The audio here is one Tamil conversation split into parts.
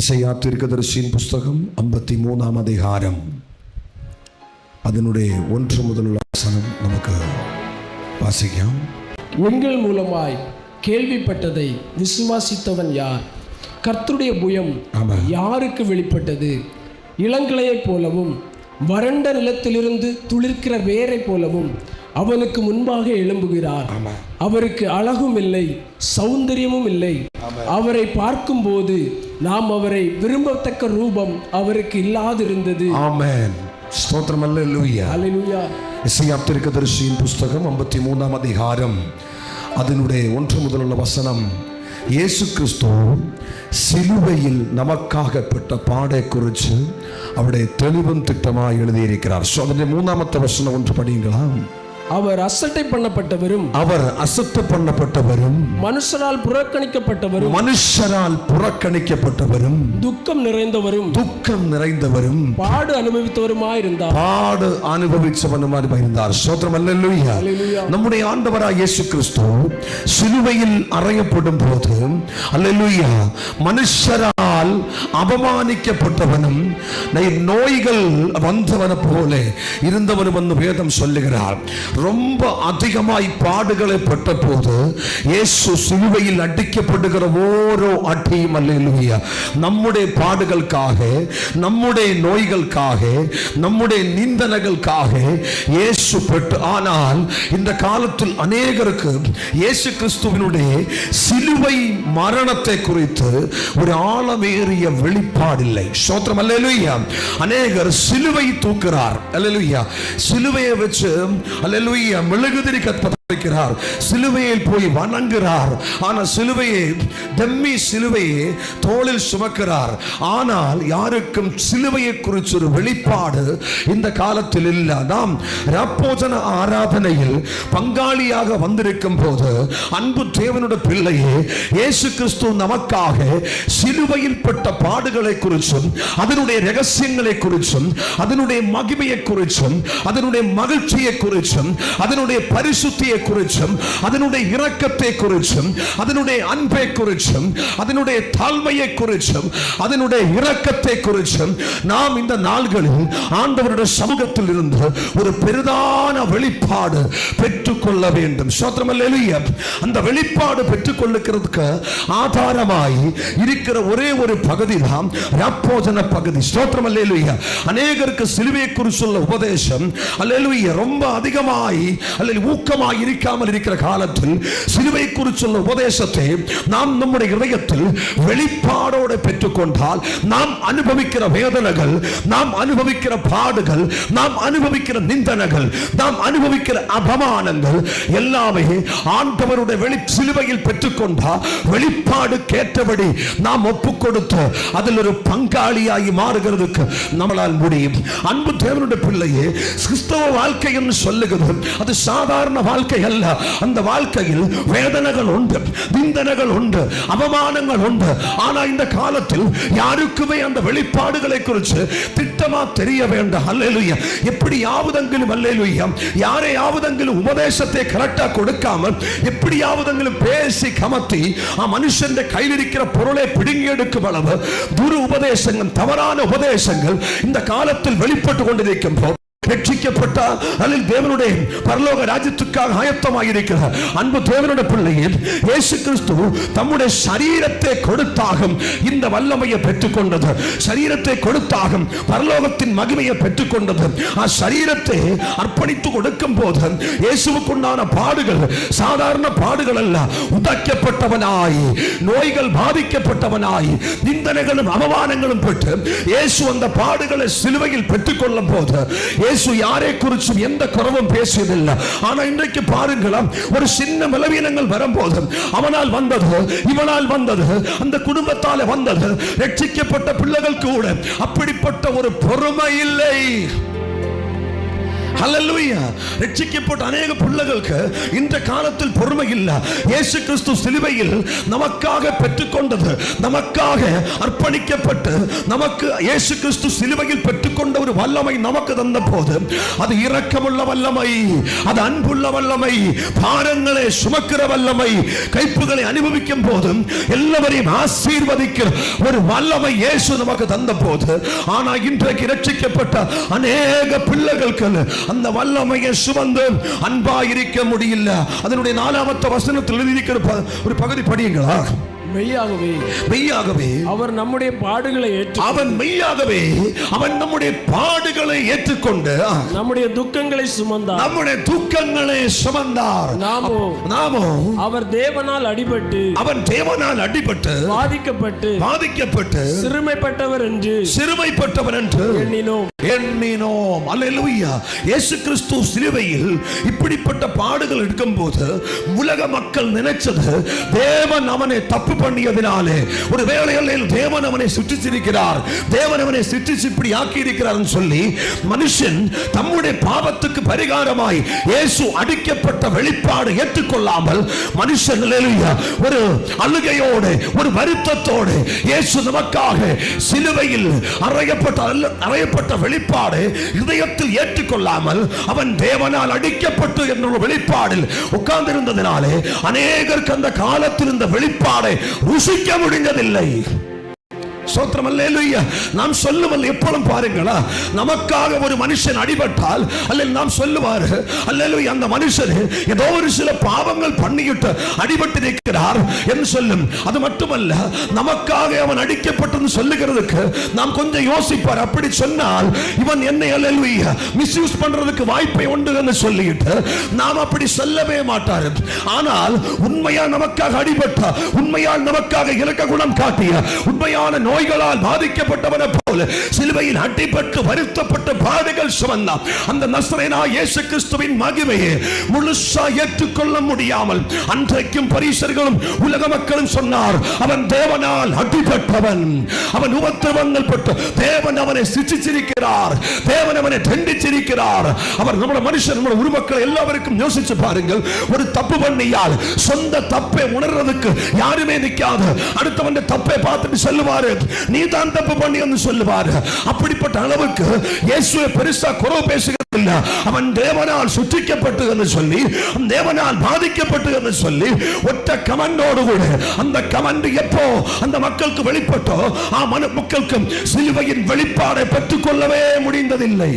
இசையா தீர்க்கதரிசியின் புஸ்தகம் ஐம்பத்தி மூணாம் அதிகாரம். அதனுடைய ஒன்று முதல் வசனம் நமக்கு வாசிக்கலாம். எங்கள் மூலமாய் கேள்விப்பட்டதை விசுவாசித்தவன் யார்? கர்த்தருடைய புயம் யாருக்கு வெளிப்பட்டது? இளங்கலையைப் போலவும் வறண்ட நிலத்திலிருந்து துளிர்க்கிற வேரை போலவும் அவனுக்கு முன்பாக எழும்புகிறார். அவருக்கு அழகும் இல்லை சௌந்தரியமும் இல்லை. அவரை பார்க்கும்போது நாம் அவரை விரும்பத்தக்க ரூபம் அவருக்கு இல்லாதிருந்தது. ஆமென். ஸ்தோத்திரம் அல்லேலூயா. அல்லேலூயா. இசையா திருக்கதரிசியின் புஸ்தகம் ஐம்பத்தி மூணாம் அதிகாரம். அதனுடைய ஒன்று முதலுள்ள வசனம் இயேசு கிறிஸ்து சிலுவையில் நமக்காக பெற்ற பாடை குறித்து அவருடைய தெளிவும் திட்டமாக எழுதியிருக்கிறார். ஸோ அதனுடைய மூணாமത്തെ வசனம் ஒன்று படிங்களாம் அவர் அசட்டை பண்ணப்பட்டவரும் அவர் அசட்டு பண்ணப்பட்டவரும் மனுஷரால் புறக்கணிக்கப்பட்டவரும் மனுஷரால் புறக்கணிக்கப்பட்டவரும் துக்கம் நிறைந்தவரும் துக்கம் நிறைந்தவரும் பாடு அனுபவித்தவருமா இருந்தார் பாடு அனுபவிச்சவனுமாய் இருந்தார் சோத்திரம் அல்லேலூயா. நம்முடைய ஆண்டவரா இயேசு கிறிஸ்து சிலுவையில் அறையப்படும் போது அல்லேலூயா மனுஷரால் என்றால் அவமானிக்கப்பட்டவனும் நோய்கள் வந்தவன போல இருந்தவனும் வந்து வேதம் சொல்லுகிறார். ரொம்ப அதிகமாய் பாடுகளை பட்ட போது இயேசு சிலுவையில் அடிக்கப்படுகிற ஓரோ அட்டியும் அல்ல நம்முடைய பாடுகளுக்காக நம்முடைய நோய்களுக்காக நம்முடைய நிந்தனைகளுக்காக இயேசு பெற்று ஆனால் இந்த காலத்தில் அநேகருக்கு இயேசு கிறிஸ்துவனுடைய சிலுவை மரணத்தை குறித்து ஒரு ஆழமே ஆழமேறிய வெளிப்பாடில்லை. சோத்திரம் அல்லேலூயா. அநேகர் சிலுவை தூக்குறார் அல்லேலூயா. சிலுவையை வச்சு அல்லேலூயா மெழுகுதிரி கத்த வைக்கிறார். சிலுவையில் போய் வணங்குகிறார். ஆனால் சிலுவையை தம்மி சிலுவையை தோளில் சுமக்கிறார். ஆனால் யாருக்கும் சிலுவையை குறித்து ஒரு வெளிப்பாடு இந்த காலத்தில் இல்லை. நாம் ரப்போஜன ஆராதனையில் பங்காளியாக வந்திருக்கும் போது அன்பு தேவனோட பிள்ளையே இயேசு கிறிஸ்து நமக்காக சிலுவையில் பட்ட பாடுகளை குறிச்சும் அதனுடைய ரகசியங்களை குறிச்சும் அதனுடைய மகிமையை குறிச்சும் அதனுடைய மகிழ்ச்சியை குறிச்சும் அதனுடைய பரிசுத்தியை குறிச்சும் அதனுடைய இரக்கத்தை குறிச்சும் அதனுடைய அன்பை குறிச்சும் அதனுடைய தாழ்மையை குறிச்சும் அதனுடைய இரக்கத்தை குறிச்சும் நாம் இந்த நாள்களில் ஆண்டவருடைய சமூகத்தில் இருந்து ஒரு பெரிதான வெளிப்பாடு பெற்றுக்கொள்ள வேண்டும். சோத்திரமல்லேலூயா அந்த வெளிப்பாடு பெற்றுக்கொள்ளுக்கிறதுக்கு ஆதாரமாய் இருக்கிற ஒரே ஒரு பகுதி தான் ரப்போஜன பகுதி. ஸ்தோத்திரம் அல்லேலூயா அநேகருக்கு சிலுவை குறிச்சுள்ள உபதேசம். அல்லேலூயா ரொம்ப அதிகமாய் அல்லது ஊக்கமாய் இருக்காமல் இருக்கிற காலத்தில் சிலுவை குறிச்சுள்ள உபதேசத்தை நாம் நம்முடைய இதயத்தில் வெளிப்பாடோடு பெற்றுக்கொண்டால் நாம் அனுபவிக்கிற வேதனைகள் நாம் அனுபவிக்கிற பாடுகள் நாம் அனுபவிக்கிற நிந்தனைகள் நாம் அனுபவிக்கிற அபமானங்கள் எல்லாமே ஆண்டவருடைய வெளி சிலுவையில் பெற்றுக்கொண்டா வெளிப்பாடு கேட்டபடி நாம் ஒப்பு கொடுத்து அதில் ஒரு பங்காளியாகி மாறுகிறதுக்கு நம்மளால் முடியும். அன்பு தேவனுடைய பிள்ளையே கிறிஸ்தவ வாழ்க்கை என்று சொல்லுகிறது அது சாதாரண வாழ்க்கை அல்ல அந்த வாழ்க்கையில் வேதனைகள் உண்டு விந்தனைகள் உண்டு அவமானங்கள் உண்டு. ஆனா இந்த காலத்தில் யாருக்குமே அந்த வெளிப்பாடுகளை குறித்து திட்டமா தெரிய வேண்டாம். அல்லேலூயா. எப்படியாவதெங்கிலும் அல்லேலூயா. யாரையாவதெங்கிலும் உபதேசத்தை கரெக்டா கொடுக்காம எப்படியாவதெங்கிலும் பேசி கமத்தி ஆ மனுஷன் கையில் இருக்கிற பொருளை பிடுங்கி எடுக்கும் அளவு துரு உபதேசங்கள் தவறான உபதேசங்கள் இந்த காலத்தில் வெளிப்பட்டு கொண்டிருக்கும் போது ரட்சிக்கப்பட்ட? அதில் தேவனுடைய பரலோக ராஜ்யத்துக்காக ஆயத்தமாக இருக்கிறார் அன்பு தேவனுடைய பிள்ளையே இயேசு கிறிஸ்து தம்முடைய சரீரத்தை கொடுத்தாகும். இந்த வல்லமையை பெற்றுக்கொண்டது. சரீரத்தை கொடுத்தாகும். பரலோகத்தின் மகிமையை பெற்றுக்கொண்டது. ஆ சரீரத்தை அர்ப்பணித்து கொடுக்கும் போது இயேசுவுக்குண்டான பாடுகள் சாதாரண பாடுகள் அல்ல. உதைக்கப்பட்டவனாய் நோய்கள் பாதிக்கப்பட்டவனாய் நிந்தனைகளும் அவமானங்களும் பெற்று இயேசு அந்த பாடுகளை சிலுவையில் பெற்றுக்கொள்ளும் போது இயேசு யாரை குறிச்சும் எந்த குறவும் பேசியதில்லை. ஆனா இன்றைக்கு பாருங்களா ஒரு சின்ன பலவீனங்கள் வரும்போது அவனால் வந்தது இவனால் வந்தது அந்த குடும்பத்தால வந்தது ரட்சிக்கப்பட்ட பிள்ளைகள் கூட அப்படிப்பட்ட ஒரு பொறுமை இல்லை. ரட்சிக்கப்பட்ட அநேக பிள்ளைகளுக்கு இந்த காலத்தில் பொறுமை இல்லை இயேசு கிறிஸ்து சிலுவையில் நமக்காக பெற்றுக்கொண்டது நமக்காக அர்ப்பணிக்கப்பட்டு நமக்கு இயேசு கிறிஸ்து சிலுவையில் பெற்றுக்கொண்ட ஒரு வல்லமை நமக்கு தந்த போது அது இரக்கமுள்ள வல்லமை அது அன்புள்ள வல்லமை பாரங்களை சுமக்கிற வல்லமை கைப்புகளை அனுபவிக்கும் போதும் எல்லாவரையும் ஆசீர்வதிக்கிற ஒரு வல்லமை இயேசு நமக்கு தந்த போது ஆனால் இன்றைக்கு ரட்சிக்கப்பட்ட அநேக பிள்ளைகளுக்கு அந்த வல்லமையை சுமந்து அன்பாயிருக்க முடியல. அதனுடைய நாலாமத்த வசனத்தில் எழுதியிருக்கிற ப- ஒரு பகுதி படியுங்களா? மெய்யாகவே. மெய்யாகவே. அவர் நம்முடைய பாடுகளை ஏற்று அவன் மெய்யாகவே. அவன் நம்முடைய பாடுகளை ஏற்றுக்கொண்டு நம்முடைய துக்கங்களை சுமந்தார். நம்முடைய துக்கங்களை சுமந்தார். நாமோ நாமோ அவர் தேவனால் அடிபட்டு அவன் தேவனால் அடிபட்டு பாதிக்கப்பட்டு பாதிக்கப்பட்டு சிறுமைப்பட்டவர் என்று சிறுமைப்பட்டவன் என்று எண்ணினோம். எண்ணினோம். அல்லேலூயா. இயேசு கிறிஸ்து சிலுவையில் இப்படிப்பட்ட பாடுகள் எடுக்கும்போது உலக மக்கள் நினைச்சது தேவன் அவனை தப்பு பண்ணியதினாலே ஒரு வேளைகளில் தேவன் அவனை சுற்றிச்சிருக்கிறார் தேவன் அவனை சுற்றிச்சு இப்படி ஆக்கி இருக்கிறார் சொல்லி மனுஷன் தம்முடைய பாவத்துக்கு பரிகாரமாய் இயேசு அடிக்கப்பட்ட வெளிப்பாடு ஏற்றுக்கொள்ளாமல் மனுஷன் ஒரு அழுகையோடு ஒரு வருத்தத்தோடு இயேசு நமக்காக சிலுவையில் அறையப்பட்ட அறையப்பட்ட வெளிப்பாடு இதயத்தில் ஏற்றுக்கொள்ளாமல் அவன் தேவனால் அடிக்கப்பட்டு என்ற வெளிப்பாடில் உட்கார்ந்திருந்ததினாலே அநேகருக்கு அந்த காலத்தில் இந்த வெளிப்பாடை ருசிக்க முடிந்ததில்லை. சோத்திரம் அல்லேலூயா. நாம் சொல்லுவல் எப்பொழுதும் பாருங்களா நமக்காக ஒரு மனுஷன் அடிபட்டால் அல்ல நாம் சொல்லுவார் அல்லேலூயா அந்த மனுஷன் ஏதோ ஒரு சில பாவங்கள் பண்ணிவிட்டு அடிபட்டு நிற்கிறார் என்று சொல்லும். அது மட்டுமல்ல நமக்காக அவன் அடிக்கப்பட்டது சொல்லுகிறதுக்கு நாம் கொஞ்சம் யோசிப்பார். அப்படி சொன்னால் இவன் என்னை அல்லேலூயா மிஸ்யூஸ் பண்றதுக்கு வாய்ப்பை உண்டு என்று சொல்லிட்டு நாம் அப்படி சொல்லவே மாட்டார். ஆனால் உண்மையா நமக்காக அடிபட்ட உண்மையால் நமக்காக இலக்க குணம் காட்டிய உண்மையான நோய் நோய்களால் பாதிக்கப்பட்டவனை போல சிலுவையில் அடிபட்டு வருத்தப்பட்ட பாடுகள் சுமந்தார் அந்த நஸ்ரேனா இயேசு கிறிஸ்துவின் மகிமையை முழுசா ஏற்றுக்கொள்ள முடியாமல் அன்றைக்கும் பரிசர்களும் உலக மக்களும் சொன்னார் அவன் தேவனால் அடிபட்டவன். அவன் உபத்திரவங்கள் பட்டு தேவன் அவனை சிரிச்சிருக்கிறார் தேவன் அவனை தண்டிச்சிருக்கிறார். அவர் நம்முடைய மனுஷன் நம்முடைய உருமக்கள் எல்லாருக்கும் யோசிச்சு பாருங்கள். ஒரு தப்பு பண்ணியால் சொந்த தப்பை உணர்றதுக்கு யாருமே நிக்காது. அடுத்தவன் தப்பை பார்த்துட்டு சொல்லுவாரு. நீ தான் தப்பு பண்ணி வந்து செல்வார் அப்படிப்பட்ட அளவுக்கு இயேசுவை பெருசா குறவு பேசுகிறது இல்ல அவன் தேவனால் சுற்றிக்கப்பட்டு என்று சொல்லி தேவனால் பாதிக்கப்பட்டு என்று சொல்லி ஒற்ற கமண்டோடு கூட அந்த கமண்ட் எப்போ அந்த மக்களுக்கு வெளிப்பட்டோ ஆ மனு மக்களுக்கு சிலுவையின் வெளிப்பாடை பெற்றுக்கொள்ளவே முடிந்ததில்லை.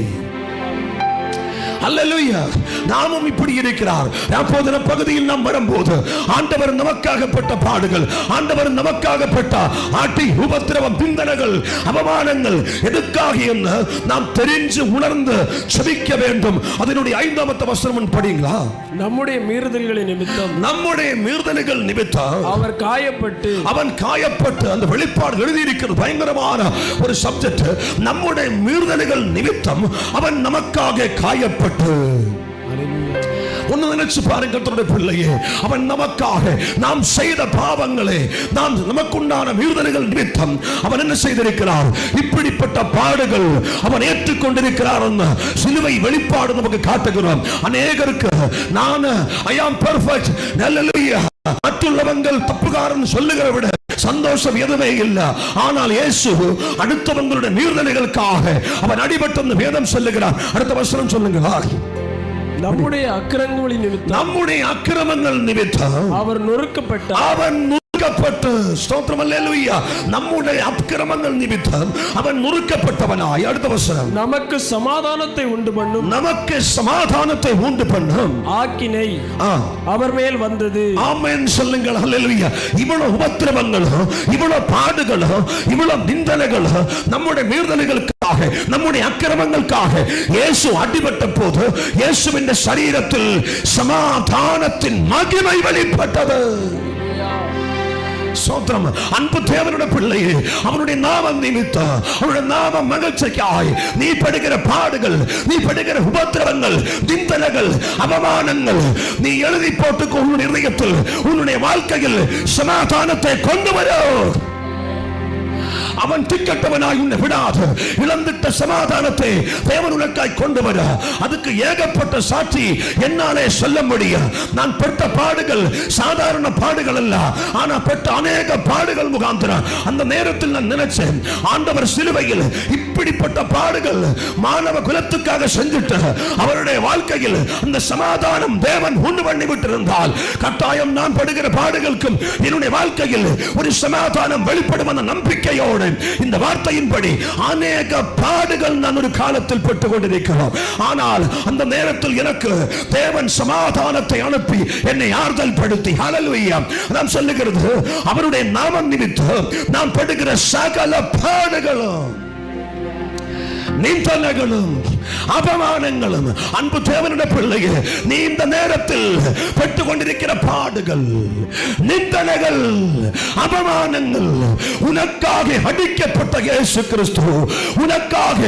அல்லேலூயா. நாமும் இப்படி இருக்கிறார். அப்போது பகுதியில் நாம் வரும்போது ஆண்டவர் நமக்காகப்பட்ட பாடுகள் ஆண்டவர் நமக்காகப்பட்ட ஆட்டி உபத்திரவம் பிந்தனைகள் அவமானங்கள் எதுக்காக என்ன நாம் தெரிஞ்சு உணர்ந்து செபிக்க வேண்டும். அதனுடைய ஐந்தாமத்த வசனம் படிங்களா? நம்முடைய மீறுதல்களின் நிமித்தம் நம்முடைய மீறுதல்கள் நிமித்தம் அவர் காயப்பட்டு அவன் காயப்பட்டு அந்த வெளிப்பாடு எழுதியிருக்கிறது பயங்கரமான ஒரு சப்ஜெக்ட் நம்முடைய மீறுதல்கள் நிமித்தம் அவன் நமக்காக காயப்பட்டு. ஒன்று நினைச்சு பாருங்க தன்னுடைய பிள்ளையே. அவன் நமக்காக நாம் செய்த பாவங்களே நாம் நமக்குண்டான மீறுதல்கள் நிமித்தம் அவன் என்ன செய்திருக்கிறார்? இப்படிப்பட்ட பாடுகள் அவன் ஏற்றுக்கொண்டிருக்கிறார் சிலுவை வெளிப்பாடு நமக்கு காட்டுகிறோம். அநேகருக்கு நான் ஐ ஆம் பெர்ஃபெக்ட் மற்றுள்ளவங்கள் தப்புகாரன் சொல்லுகிற விட சந்தோஷம் எதுவுமே இல்லை. ஆனால் இயேசு அடுத்தவங்களுடைய நீர்நிலைகளுக்காக அவன் அடிபட்டு வேதம் சொல்லுகிறார் அடுத்த வசனம் சொல்லுகிறார் நம்முடைய அக்கிரங்களின் நிமித்தம். நம்முடைய அக்கிரமங்கள் நிமித்தம். அவர் நொறுக்கப்பட்டார். அவன் நுறுக்கப்பட்டு ஸ்தோத்திரம் அல்லேலூயா. நம்முடைய அக்கிரமங்கள் நிமித்தம் அவன் நுறுக்கப்பட்டவனாய். அடுத்த வசனம். நமக்கு சமாதானத்தை உண்டு பண்ணும். நமக்கு சமாதானத்தை உண்டு பண்ணும். ஆக்கினை அவர் மேல் வந்தது. ஆமென் சொல்லுங்கள் அல்லேலூயா. இவ்வளவு உபத்திரவங்களும் இவ்வளவு பாடுகளும் இவ்வளவு நிந்தனைகளும் நம்முடைய மீறுதல்களுக்காக நம்முடைய அக்கிரமங்களுக்காக இயேசு அடிபட்ட போது இயேசுவின் சரீரத்தில் சமாதானத்தின் மகிமை வெளிப்பட்டது சோத்திரம் அன்பு தேவனுடைய பிள்ளையே அவனுடைய நாமம் நிமித்தம் அவனுடைய நாமம் மகிழ்ச்சிக்காய் நீ படுகிற பாடுகள் நீ படுகிற உபத்திரவங்கள் நிந்தனைகள் அவமானங்கள் நீ எழுதி போட்டுக்கோ உன்னுடைய இதயத்தில் உன்னுடைய வாழ்க்கையில் சமாதானத்தை கொண்டு வரும் அவன் திக்கட்டவனாய் உன்னை விடாது. இழந்துட்ட சமாதானத்தை தேவன் உனக்காய் கொண்டு வர. அதுக்கு ஏகப்பட்ட சாட்சி என்னாலே சொல்ல முடியும். நான் பெற்ற பாடுகள் சாதாரண பாடுகள் அல்ல. ஆனா பெற்ற அநேக பாடுகள் முகாந்திரம். அந்த நேரத்தில் நான் நினைச்சேன் ஆண்டவர் சிலுவையில் இப்படிப்பட்ட பாடுகள் மாணவ குலத்துக்காக செஞ்சுட்டு அவருடைய வாழ்க்கையில் அந்த சமாதானம் தேவன் உண்டு பண்ணி விட்டிருந்தால் கட்டாயம் நான் படுகிற பாடுகளுக்கும் என்னுடைய வாழ்க்கையில் ஒரு சமாதானம் வெளிப்படும் என்ற நம்பிக்கையோடு இந்த வார்த்தையின்படி அநேக பாடுகள் நான் ஒரு காலத்தில் பெற்றுக் கொண்டிருக்கிறோம் ஆனால் அந்த நேரத்தில் எனக்கு தேவன் சமாதானத்தை அனுப்பி என்னை ஆறுதல் படுத்தி ஹalleluya நான் சொல்லுகிறது. அவருடைய நாமம் நிமித்தம் நான் படுகிற சகல பாடுகளும் நிந்தனைகளும் அபமானங்களும் அன்பு தேவனுடைய பிள்ளைகள் நீ இந்த நேரத்தில் பெற்றுக்கொண்டிருக்கிற பாடுகள் நிந்தனைகள் அபமானங்கள் உனக்காக அடிக்கப்பட்ட இயேசு கிறிஸ்து உனக்காக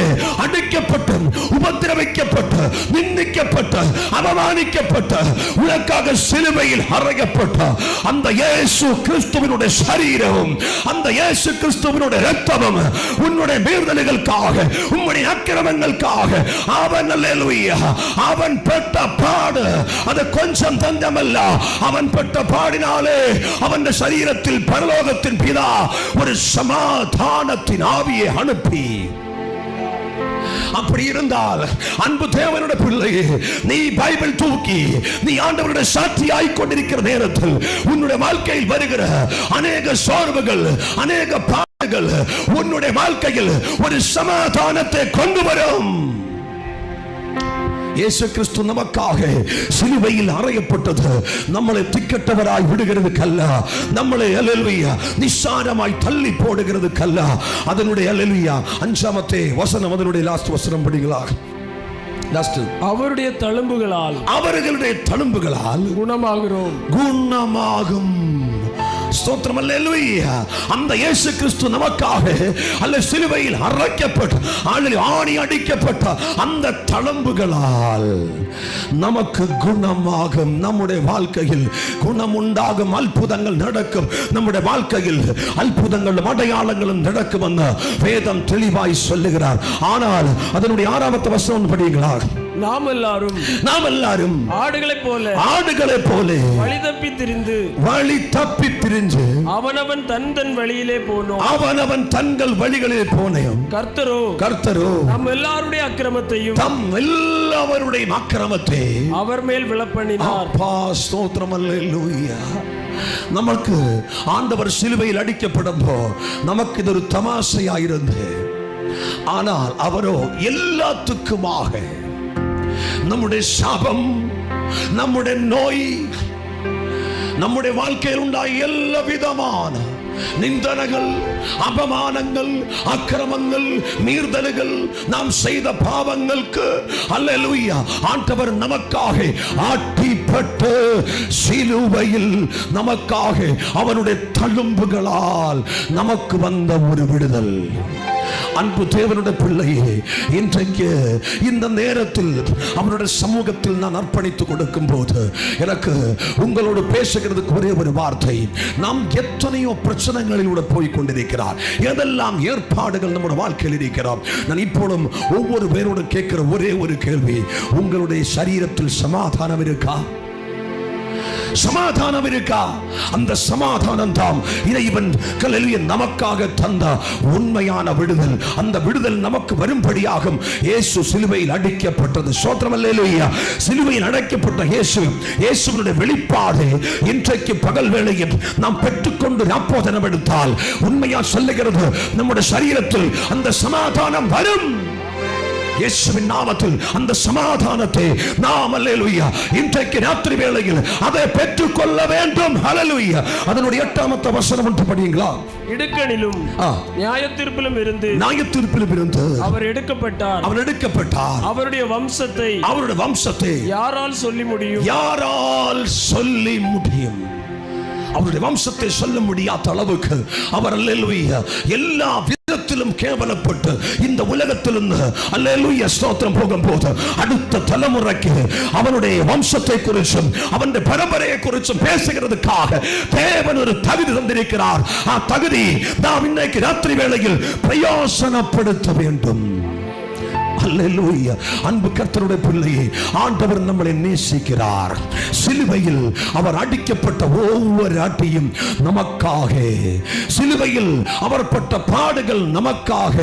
அடிக்கப்பட்ட உபத்திரவிக்கப்பட்ட நிந்திக்கப்பட்ட அவமானிக்கப்பட்ட உனக்காக சிலுவையில் அறையப்பட்ட அந்த இயேசு கிறிஸ்துவினுடைய சரீரமும் அந்த இயேசு கிறிஸ்துவினுடைய ரத்தமும் உன்னுடைய மீறுதல்களுக்காக உம்முடைய அக்கிரமங்களுக்காக அவன் அல்லேலூயா. அவன் பெற்ற பாடு அது கொஞ்சம் தந்தமல்ல அவன் பெற்ற பாடினாலே அவன் சரீரத்தில் பரலோகத்தின் பிதா ஒரு சமாதானத்தின் ஆவியை அனுப்பி. அப்படி இருந்தால் அன்பு தேவனுடைய பிள்ளையே நீ பைபிள் தூக்கி நீ ஆண்டவருடைய சாட்சியாய் கொண்டிருக்கிற நேரத்தில் உன்னுடைய வாழ்க்கையில் வருகிற அநேக சோர்வுகள் அநேக பாடுகள் உன்னுடைய வாழ்க்கையில் ஒரு சமாதானத்தை கொண்டு வரும். இயேசு கிறிஸ்து நமக்காக சிலுவையில் அறையப்பட்டது. நம்மளை திக்கட்டவராய் விடுகிறது கல்ல நம்மளை அலலுயா நிஸ்சாரமாய் தள்ளி போடுகிறது கல்ல அதனுடைய அலலுயா அஞ்சாமத்தே வசனம் அதனுடைய லாஸ்ட் வசனம் படிங்களா லாஸ்ட் அவருடைய தழும்புகளால் அவர்களுடைய தழும்புகளால் குணமாகிறோம். குணமாகும். ஸ்தோத்திரம் அல்லேலூயா. அந்த இயேசு கிறிஸ்து நமக்காக அல்ல சிலுவையில் அரைக்கப்பட்ட ஆளில் ஆணி அடிக்கப்பட்ட அந்த தளம்புகளால் நமக்கு குணமாகும். நம்முடைய வாழ்க்கையில் குணம் உண்டாகும் அற்புதங்கள் நடக்கும். நம்முடைய வாழ்க்கையில் அற்புதங்களும் அடையாளங்களும் நடக்கும் என வேதம் தெளிவாய் சொல்லுகிறார். ஆனால் அதனுடைய ஆறாவத்த வசனம் படிங்களா நாம் எல்லாரும் நாம் எல்லாரும் ஆடுகளைப் போல ஆடுகளைப் போல வழி தப்பி திரிந்து வழி தப்பி திரிஞ்சு அவனவன் தன் தன் வழியிலே போனோம். அவனவன் தங்கள் வழிகளிலே போனேன். கர்த்தரோ கர்த்தரோ நம் எல்லாருடைய அக்கிரமத்தையும் தம் எல்லாவருடைய அக்கிரமத்தை அவர் மேல் விளப்பண்ணினார் அப்பா ஸ்தோத்திரம் அல்லேலூயா. நமக்கு ஆண்டவர் சிலுவையில் அடிக்கப்படும் போ நமக்கு இது ஒரு தமாசையா இருந்து. ஆனால் அவரோ எல்லாத்துக்குமாக நம்முடைய சாபம் நம்முடைய நோய் நம்முடைய வாழ்க்கையில் உண்டாய எல்லா விதமான நிந்தனைகள் அபமானங்கள் அக்கிரமங்கள் மீறுதல்கள் நாம் செய்த பாவங்களுக்கு அல்லேலூயா ஆண்டவர் நமக்காக ஆட்டிப்பட்டு சிலுவையில் நமக்காக அவனுடைய தழும்புகளால் நமக்கு வந்த ஒரு விடுதல். அன்பு தேவனுடைய பிள்ளையே இன்றைக்கு இந்த நேரத்தில் அவருடைய சமூகத்தில் நான் அர்ப்பணித்து கொடுக்கும் போது எனக்கு உங்களோடு பேசுகிறதுக்கு ஒரே ஒரு வார்த்தை. நாம் எத்தனையோ பிரச்சனைகளிலூட போய் கொண்டிருக்கிறார் எதெல்லாம் ஏற்பாடுகள் நம்முடைய வாழ்க்கையில் இருக்கிறோம் நான் இப்பொழுதும் ஒவ்வொரு பேரோடு கேட்கிற ஒரே ஒரு கேள்வி உங்களுடைய சரீரத்தில் சமாதானம் இருக்கா? சமாதானம் இருக்கா அந்த சமாதானம் தான் இறைவன் கலலிய நமக்காக தந்த உண்மையான விடுதல். அந்த விடுதல் நமக்கு வரும்படியாகும் இயேசு சிலுவையில் அடிக்கப்பட்டது. சோத்திரமல்லேலூயா சிலுவையில் அடைக்கப்பட்ட இயேசு இயேசுவனுடைய வெளிப்பாடு இன்றைக்கு பகல் வேளையில் நாம் பெற்றுக்கொண்டு அப்போதனம் எடுத்தால் உண்மையா சொல்லுகிறது நம்முடைய சரீரத்தில் அந்த சமாதானம் வரும். இயேசுவின் நாமத்தில் அந்த சமாதானத்தை நாம் அல்லேலூயா இன்றைக்கு ராத்திரி வேளையில் அதை பெற்றுக்கொள்ள வேண்டும். ஹalleluya அதனுடைய எட்டாமத்த வசனம் ஒன்று படியுங்களா? இடுக்கணிலும். நியாயத்தீர்ப்பிலும் இருந்து நியாயத்தீர்ப்பிலும் இருந்து அவர் எடுக்கப்பட்டார். அவன் எடுக்கப்பட்டார். அவருடைய வம்சத்தை அவருடைய வம்சத்தை யாரால் சொல்லி முடியும்? யாரால் சொல்லி முடியும்? அவருடைய வம்சத்தை சொல்ல முடியாத அளவுக்கு அவர் எல்லா உலகத்திலும் கேவலப்பட்டு இந்த உலகத்திலிருந்து அல்லேலூய ஸ்தோத்திரம் போகும்போது அடுத்த தலைமுறைக்கு அவனுடைய வம்சத்தை குறிச்சும் அவனுடைய பரம்பரையை குறிச்சும் பேசுகிறதுக்காக தேவன் ஒரு தகுதி தந்திருக்கிறார். ஆ தகுதி நாம் இன்னைக்கு ராத்திரி வேளையில் பிரயோசனப்படுத்த வேண்டும். அன்பு கர்த்தருடைய பிள்ளையை ஆண்டவர் நம்மளை நேசிக்கிறார். சிலுவையில் அவர் அடிக்கப்பட்ட ஒவ்வொரு அட்டியும் நமக்காக. சிலுவையில் அவர் பட்ட பாடுகள் நமக்காக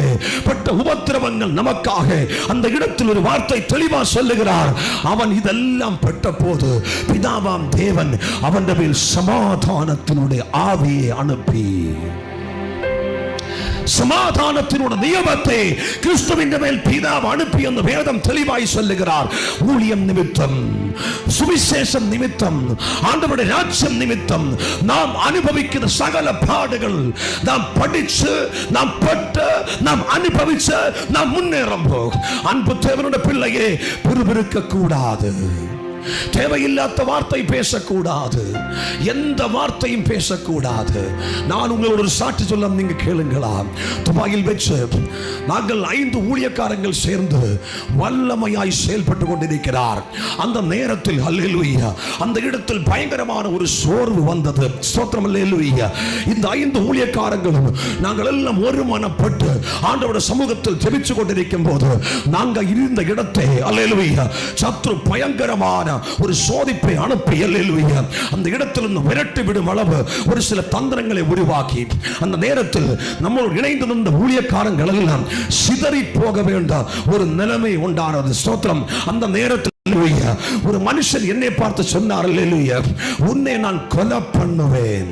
பட்ட உபத்திரவங்கள் நமக்காக. அந்த இடத்தில் ஒரு வார்த்தை தெளிவா சொல்லுகிறார். அவன் இதெல்லாம் பட்ட போது பிதாவாம் தேவன் அவன் மேல் சமாதானத்தினுடைய ஆவியை அனுப்பி. சமாதானத்தினுடைய நியமத்தை கிறிஸ்துவின் மேல் பிதாவை அனுப்பி அந்த வேதம் தெளிவாய் சொல்லுகிறார். ஊழியம் நிமித்தம் சுவிசேஷம் நிமித்தம் ஆண்டவருடைய ராஜ்யம் நிமித்தம் நாம் அனுபவிக்கிற சகல பாடுகள் நாம் படிச்சு நாம் பட்டு நாம் அனுபவிச்சு நாம் முன்னேறும் போகும் அன்பு தேவனுடைய பிள்ளையே பிறுபிறுக்க கூடாது தேவையில்லாத வார்த்தை பேசக்கூடாது. எந்த வார்த்தையும் பேசக்கூடாது. நான் உங்களோட ஒரு சாட்சி சொல்ல நீங்க கேளுங்களா? துபாயில் வச்சு நாங்கள் ஐந்து ஊழியக்காரங்கள் சேர்ந்து வல்லமையாய் செயல்பட்டு கொண்டிருக்கிறார். அந்த நேரத்தில் அல்லேலூயா அந்த இடத்தில் பயங்கரமான ஒரு சோர்வு வந்தது. ஸ்தோத்திரம் அல்லேலூயா. இந்த ஐந்து ஊழியக்காரங்களும் நாங்கள் எல்லாம் ஒருமனப்பட்டு ஆண்டவருடைய சமூகத்தில் ஜெபிச்சு கொண்டிருக்கும் போது நாங்கள் இருந்த இடத்தை அல்லேலூயா சத்ரு பயங்கரமான ஒரு சோதிப்பை அனுப்பி அல்லேலூயா. அந்த இடத்திலிருந்து விரட்டி விடும் அளவு ஒரு சில தந்திரங்களை உருவாக்கி அந்த நேரத்தில் நம்மளோடு இணைந்து நின்ற ஊழியக்காரங்கள் எல்லாம் சிதறி போக வேண்டாம் ஒரு நிலைமை உண்டானது. ஸ்தோத்திரம். அந்த நேரத்தில் ஒரு மனுஷன் என்னை பார்த்து சொன்னார் உன்னை நான் கொலை பண்ணுவேன்.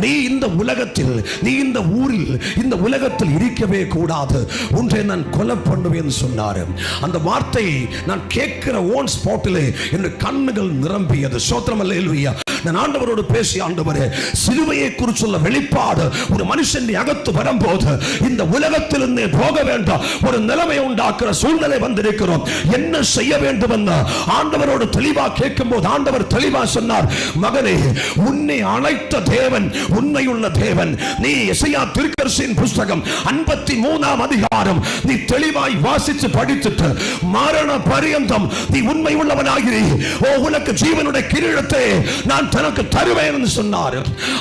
நீ இந்த உலகத்தில் நீ இந்த ஊரில் இந்த உலகத்தில் இருக்கவே கூடாது. ஒன்றை நான் கொலை பண்ணுவேன் சொன்னார். அந்த வார்த்தையை நான் கேட்கிற ஓன் ஸ்பாட்டிலே என் கண்ணுகள் நிரம்பியது. சோத்திரம் இல்லையா நான் ஆண்டவரோடு பேசி ஆண்டவரே சிலுவையை குறிச்சுள்ள வெளிப்பாடு ஒரு மனுஷன் அகத்து வரும்போது இந்த உலகத்திலிருந்தே போக வேண்டாம். ஒரு நிலைமை உண்டாக்குற சூழ்நிலை வந்திருக்கிறோம். என்ன செய்ய வேண்டும் என்று ஆண்டவரோடு தெளிவா கேட்கும் போது ஆண்டவர் தெளிவா சொன்னார் மகனே உன்னை அழைத்த தேவன் உண்மையுள்ள தேவன். நீ இசையா திருக்கரசின் புஸ்தகம் ஐம்பத்தி மூணாம் அதிகாரம். நீ தெளிவாய் வாசித்து படித்துட்டு மரண பரியந்தம் நீ உண்மை உள்ளவனாகிறீ ஓ உனக்கு ஜீவனுடைய கிரீடத்தை நான் தனக்கு தருவேன் என்று சொன்னார்.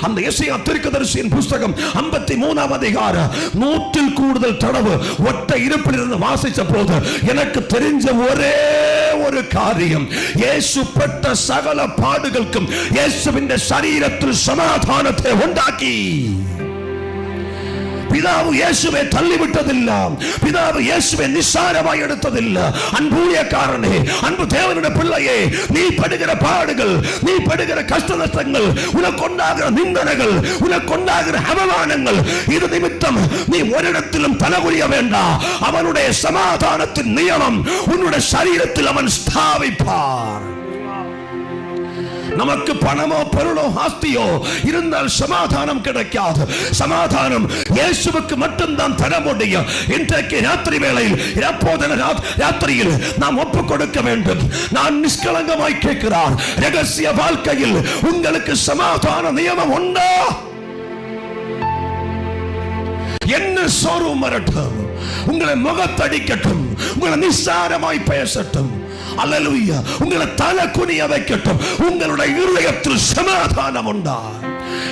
அந்த இசையா திருக்கதரிசியின் புஸ்தகம் ஐம்பத்தி மூணாம் அதிகாரம். நூற்றில் கூடுதல் தடவு ஒட்ட இருப்பில் இருந்து வாசித்த போது எனக்கு தெரிஞ்ச ஒரே ஒரு காரியம். இயேசு பட்ட சகல பாடுகளுக்கும் இயேசுவின் சரீரத்தில் சமாதானத்தை உண்டாக்கி பிதாவு இயேசுவை தள்ளிவிட்டதில்ல பிதாவு இயேசுவை நிஸ்சாரமாய் எடுத்ததில்ல அன்பூழியக்காரனே அன்பு தேவனுடைய பிள்ளையே நீ படுகிற பாடுகள் நீ படுகிற கஷ்ட நஷ்டங்கள் உனக்கு உண்டாகிற நிந்தனைகள் உனக்கு உண்டாகிற அவமானங்கள் இது நிமித்தம் நீ ஒரு இடத்திலும் தலகுரிய வேண்டாம் அவனுடைய சமாதானத்தின் நியமம் உன்னுடைய சரீரத்தில் அவன் ஸ்தாபிப்பார் நமக்கு பணமோ பொருளோ ஆஸ்தியோ இருந்தால் சமாதானம் கிடைக்காது. சமாதானம் இயேசுவுக்கு மட்டும்தான் தர முடியும். இன்றைக்கு ராத்திரி வேளையில் எப்போதன ராத்திரியில் நாம் ஒப்பு கொடுக்க வேண்டும். நான் நிஷ்கலங்கமாய் கேட்கிறார். ரகசிய வாழ்க்கையில் உங்களுக்கு சமாதான நியமம் உண்டா? என்ன சோர்வு மரட்டும். உங்களை முகத்தடிக்கட்டும். உங்களை நிசாரமாய் பேசட்டும். அல்லேலூயா. உங்களை தலை குனிய வைக்கட்டும். உங்களுடைய இருதயத்தில் சமாதானம் உண்டா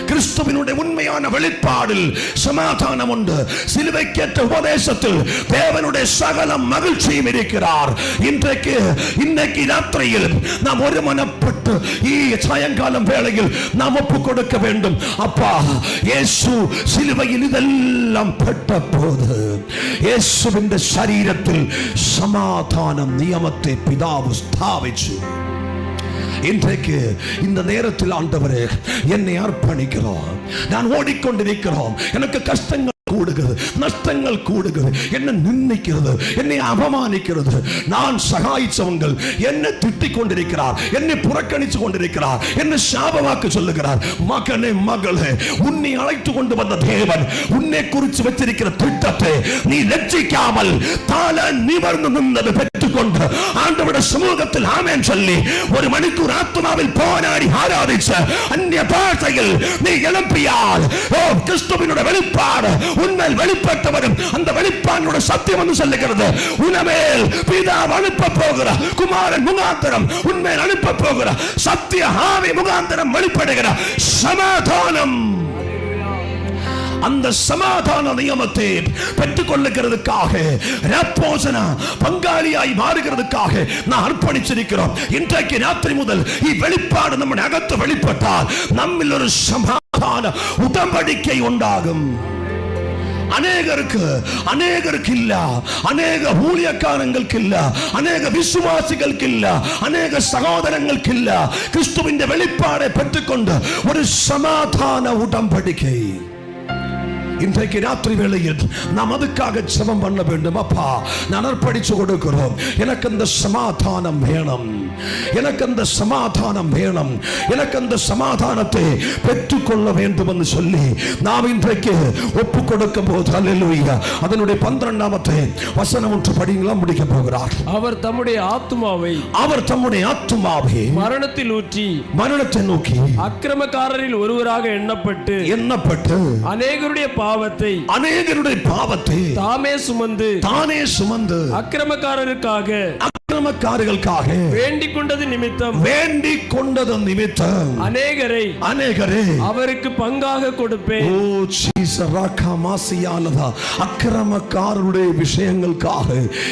கிறிஸ்துவினுடைய உண்மையான வெளிப்பாடில் சமாதானம் உண்டு சிலுவைக்கேற்ற உபதேசத்தில் தேவனுடைய சகல மகிழ்ச்சியும் இருக்கிறார் இன்றைக்கு இன்னைக்கு ராத்திரியில் நாம் ஒரு மனப்பட்டு ஈ சாயங்காலம் வேளையில் நாம் ஒப்பு கொடுக்க வேண்டும் அப்பா இயேசு சிலுவையில் இதெல்லாம் பட்ட போது இயேசுவின் சரீரத்தில் சமாதானம் நியமத்தை பிதாவு ஸ்தாபிச்சு இன்றைக்கு இந்த நேரத்தில் ஆண்டவரே என்னை அர்ப்பணிக்கிறோம். நான் ஓடிக்கொண்டிருக்கிறோம். எனக்கு கஷ்டங்கள் கூடுகிறது நஷ்டங்கள் கூடுகிறது. என்ன நிர்ணயிக்கிறது என்னை அவமானிக்கிறது. நான் சகாயிச்சவங்கள். என்னை திட்டிக் கொண்டிருக்கிறார் என்னை புறக்கணித்து கொண்டிருக்கிறார் என்னை சாபமாக்கு சொல்லுகிறார். மகனே மகளே உன்னை அழைத்து கொண்டு வந்த தேவன் உன்னை குறித்து வச்சிருக்கிற திட்டத்தை நீ லட்சிக்காமல் தல நிவர்ந்து நின்றது பெற்றுக் பெற்றுக்கொண்டு ஆண்டவருடைய சமூகத்தில் ஆமேன் சொல்லி ஒரு மணிக்கூர் ஆத்மாவில் போராடி ஆராதிச்ச அந்நிய பாஷையில் நீ எழுப்பியால் ஓ கிறிஸ்துவினுடைய வெளிப்பாடு உண்மையில் வெளிப்பட்டவரும் அந்த வெளிப்பாடுடைய சத்தியம் என்று சொல்லுகிறது. உனமேல் பிதா அனுப்ப போகிற குமாரன் முகாந்திரம் உண்மையில் அனுப்ப போகிற சத்திய ஆவி முகாந்திரம் வெளிப்படுகிற சமாதானம். அந்த சமாதான நியமத்தை பெற்றுக் கொள்ளுகிறதுக்காக ரப்போசனா பங்காளியாய் மாறுகிறதுக்காக நான் அர்ப்பணிச்சிருக்கிறோம். இன்றைக்கு ராத்திரி முதல் இவ்வெளிப்பாடு நம்ம அகத்து வெளிப்பட்டால் நம்மில் ஒரு சமாதான உடம்படிக்கை உண்டாகும். அநேகருக்கு அநேகருக்கு இல்ல அநேக ஊழியக்காரங்களுக்கு இல்ல அநேக விசுவாசிகளுக்கு இல்ல அநேக சகோதரங்களுக்கு இல்ல கிறிஸ்துவின் வெளிப்பாடை பெற்றுக்கொண்டு ஒரு சமாதான உடம்படிக்கை இன்றைக்கு ராத்திரி வேளையில் நாம் அதுக்காக ஜெபம் பண்ண வேண்டும். அப்பா நான் அர்ப்பணிச்சு கொடுக்கிறோம். எனக்கு அந்த சமாதானம் வேணும். எனக்கு அந்த சமாதானம் வேணும். எனக்கு அந்த சமாதானத்தை பெற்றுக்கொள்ள வேண்டும் என்று சொல்லி நாம் இன்றைக்கு ஒப்பு கொடுக்கும் போது அல்லேலூயா அதனுடைய பன்னிரெண்டாமத்தை வசனம் ஒன்று படிங்களா முடிக்க போகிறார். அவர் தம்முடைய ஆத்துமாவை அவர் தம்முடைய ஆத்துமாவை மரணத்தில் ஊற்றி மரணத்தை நோக்கி அக்கிரமக்காரரில் ஒருவராக எண்ணப்பட்டு எண்ணப்பட்டு அநேகருடைய பாவத்தை. அநேகருடைய பாவத்தை தாமே சுமந்து தானே சுமந்து அக்கிரமக்காரருக்காக அக்கிரமக்காரர்களுக்காக வேண்டிக் கொண்டது நிமித்தம். வேண்டிக் கொண்டது நிமித்தம். அநேகரை. அநேகரே. அவருக்கு பங்காக கொடுப்பேன். ஓ சீசராக்கா மாசியானதா அக்கிரமக்காரருடைய விஷயங்களுக்காக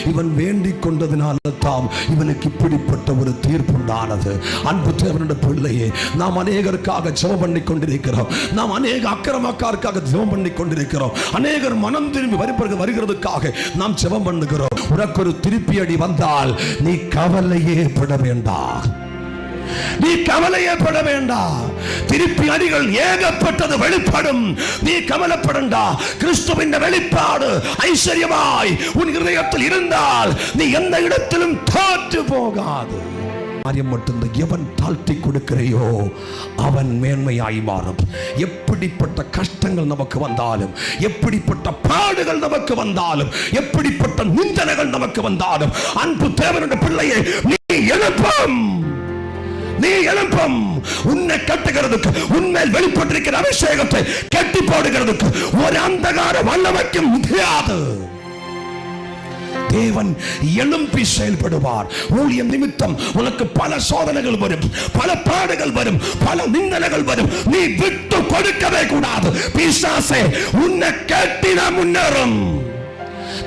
இவன் வேண்டிக் கொண்டதினால தாம் இவனுக்கு இப்படிப்பட்ட ஒரு தீர்ப்புண்டானது. அன்பு தேவனுடைய பிள்ளையே நாம் அநேகருக்காக ஜெபம் பண்ணி கொண்டிருக்கிறோம் நாம் அநேக அக்கிரமக்காருக்காக ஜெபம் பண்ணி கொண்டிருக்கிறோம் அநேகர் மனம் திரும்பி வருகிறது வருகிறதுக்காக நாம் ஜெபம் பண்ணுகிறோம். உனக்கு ஒரு திருப்பி அடி வந்தால் நீ கவலையே பட வேண்டாம். நீ கவலையே பட வேண்டாம். திருப்பி அடிகள் ஏகப்பட்டது வெளிப்படும். நீ கவலைப்படண்டா. கிறிஸ்துவின் வெளிப்பாடு ஐஸ்வர்யமாய் உன் இருதயத்தில் இருந்தால் நீ எந்த இடத்திலும் தோற்று போகாது. காரியம் மட்டும்தான். எவன் தாழ்த்தி கொடுக்கிறையோ அவன் மேன்மையாய் மாறும். எப்படிப்பட்ட கஷ்டங்கள் நமக்கு வந்தாலும் எப்படிப்பட்ட பாடுகள் நமக்கு வந்தாலும் எப்படிப்பட்ட நிந்தனைகள் நமக்கு வந்தாலும் அன்பு தேவனுடைய பிள்ளையை நீ எழுப்பம். நீ எழுப்பம். உன்னை கட்டுகிறதுக்கு உன்மேல் வெளிப்பட்டிருக்கிற அபிஷேகத்தை கட்டி போடுகிறதுக்கு ஒரு அந்தகார வல்லமைக்கும் முடியாது. தேவன் எழும்பி செயல்படுவார். ஊழியம் நிமித்தம் உனக்கு பல சோதனைகள் வரும் பல பாடுகள் வரும் பல நிந்தனைகள் வரும். நீ விட்டு கொடுக்கவே கூடாது. பிசாசே உன்னை கட்டின முன்னேறும்.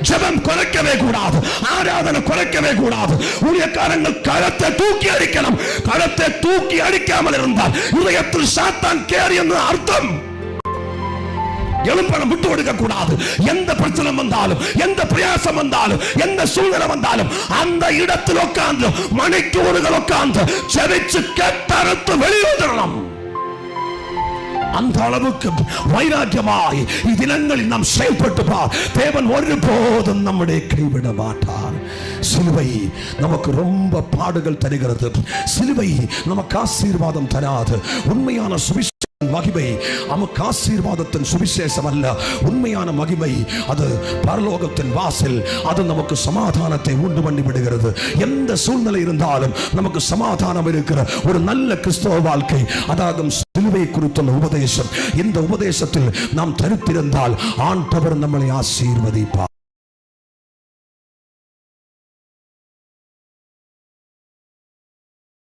ஜபம் குறைக்கவே கூடாது. ஆராதனை குறைக்கவே கூடாது. ஊழியக்காரங்கள் கரத்தை தூக்கி அடிக்கணும். கரத்தை தூக்கி அடிக்காமல் இருந்தால் இதயத்தில் சாத்தான் கேரி என்று அர்த்தம். எழும்பணம் விட்டு கொடுக்க கூடாது. எந்த பிரச்சனை வந்தாலும் எந்த பிரயாசம் வந்தாலும் எந்த சூழ்நிலை வந்தாலும் அந்த இடத்தில் உட்கார்ந்து மணிக்கூறுகள் உட்கார்ந்து செவிச்சு கேட்டறுத்து வெளியேறணும் அந்த அளவுக்கு வைராக்கியமாய் இத்தினங்களில் நாம் செயல்பட்டு பார். தேவன் ஒருபோதும் நம்முடைய கைவிட மாட்டார். சிலுவை நமக்கு ரொம்ப பாடுகள் தருகிறது. சிலுவை நமக்கு ஆசீர்வாதம் தராது. உண்மையான சுவிசேஷம் மகிமை நமக்கு ஆசீர்வாதத்தின் சுவிசேஷம் அல்ல உண்மையான மகிமை அது பரலோகத்தின் வாசல். அது நமக்கு சமாதானத்தை உண்டு பண்ணி விடுகிறது. எந்த சூழ்நிலை இருந்தாலும் நமக்கு சமாதானம் இருக்கிற ஒரு நல்ல கிறிஸ்தவ வாழ்க்கை அதாகும் சிலுவை குறித்துள்ள உபதேசம். இந்த உபதேசத்தில் நாம் தரித்திருந்தால் ஆண்டவர் நம்மளை ஆசீர்வதிப்பார்.